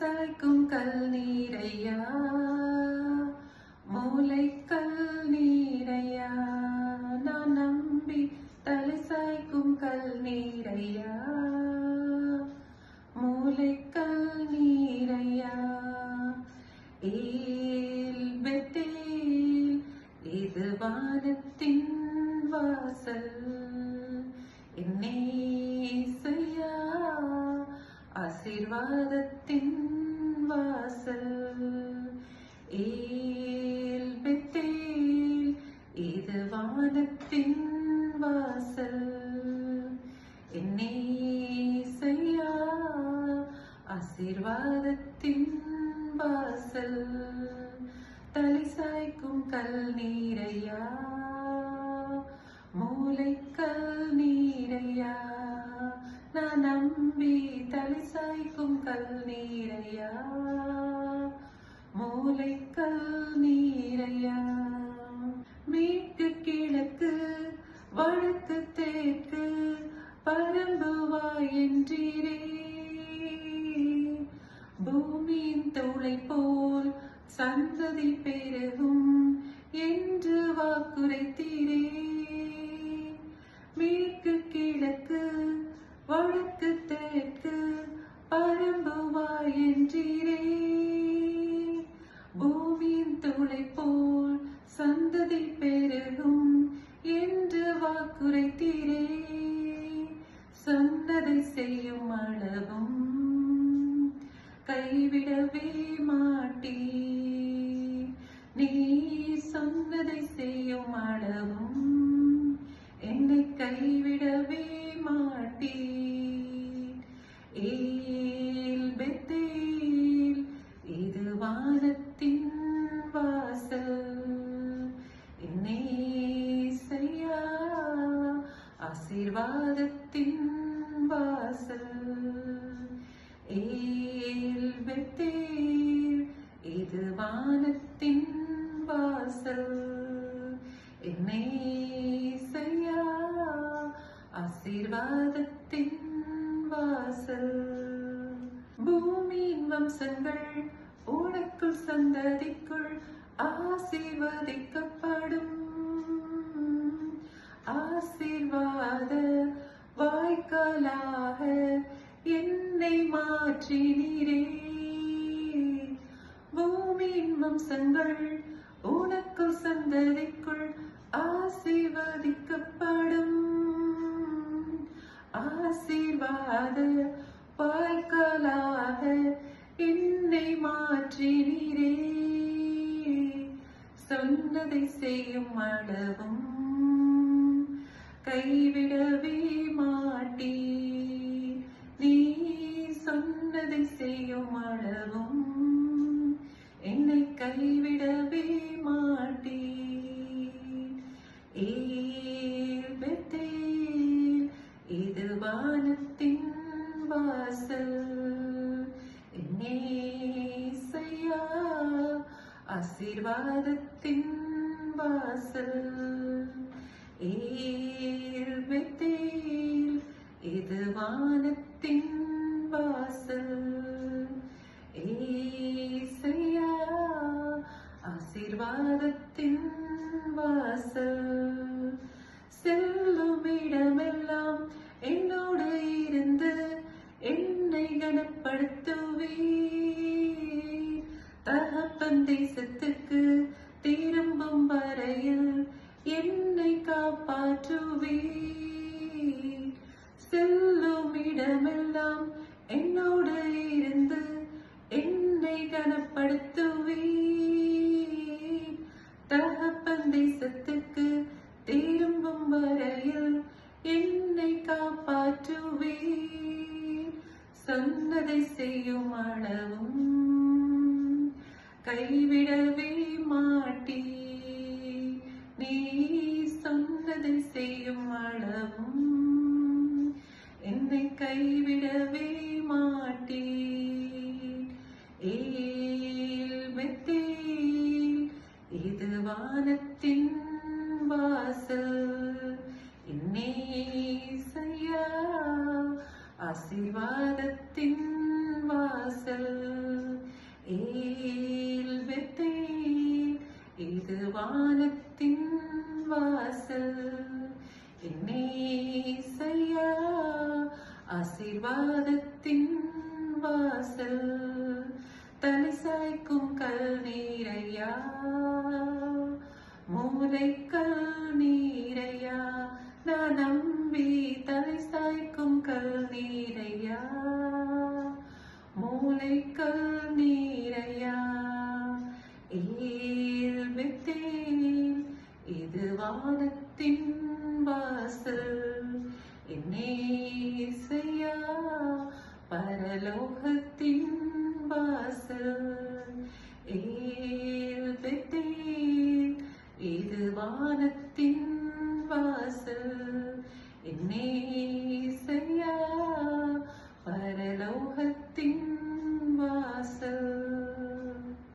சாய்க்கும் கல் நீரையா மூளை கல் நீரையா? நான் நம்பி தலை சாய்க்கும் கல் நீரையா? மூளை கல் நீரையா இது வானத்தின் வாசல். என்னேசையா ஆசீர்வாதத்தின் வாசல் ஏல் இது வானத்தின் வாசல். என்னேசையா ஆசீர்வாதத்தின் வாசல். தலை சாய்க்கும் கல் நீரையா மூளை கல் நீரையா. நம்பி தலை சாய்க்கும் கல் நீரையா? மூளை கல் நீரையா மேற்கு கிழக்கு வழக்கு செய்யும் அளவும் கைவிடவே மாட்டே. நீ சொன்னதை செய்யும் அளவும் என்னை கைவிடவே மாட்டே. இது வானத்தின் வாசல். என்னை செய்யா ஆசீர்வாதத்தின் வாசல். பூமியின் வம்சங்கள் உனக்குள் சந்ததிக்குள் ஆசீர்வதிக்கப்படும். ஆசீர்வாத வாய்க்காலாக என்னை மாற்றினீரே. பூமியின் வம்சங்கள் உனக்கு சொன்னதை செய்யும் அளவும் கைவிடவே மாட்டீ நீ சொன்னதை செய்யும் அளவும் என்னை கைவிடவே மாட்டீ இது வானத்தின் வாசல். என்னேசையா ஆசீர்வாதத்தின் வாசல். ஏர்வெத்தேல் இது வானத்தின் வாசல். ஏசையா ஆசீர்வாதத்தின் வாசல். செல்லும் இடமெல்லாம் என்னோடு இருந்து என்னை கனப்படுத்துவே தகப்பன் தேசத்துக்கு தேசத்துக்கு திரும்பும் வரையில் என்னை காப்பாற்றுவே சொன்னதை செய்யும் அளவும் கைவிடவே மாட்டி நீ ஆசிர்வாதத்தின் வாசல். ஏல்வத்தை இது வானத்தின் வாசல். என்னை செய்யா ஆசிர்வாதத்தின் வாசல். தலை சாய்க்கும் கல் நீரையா மூளைக்கல் நீரையா நான் വാനത്തിൻ വാസൽ എന്നേ സയ്യാ പരലോകത്തിൻ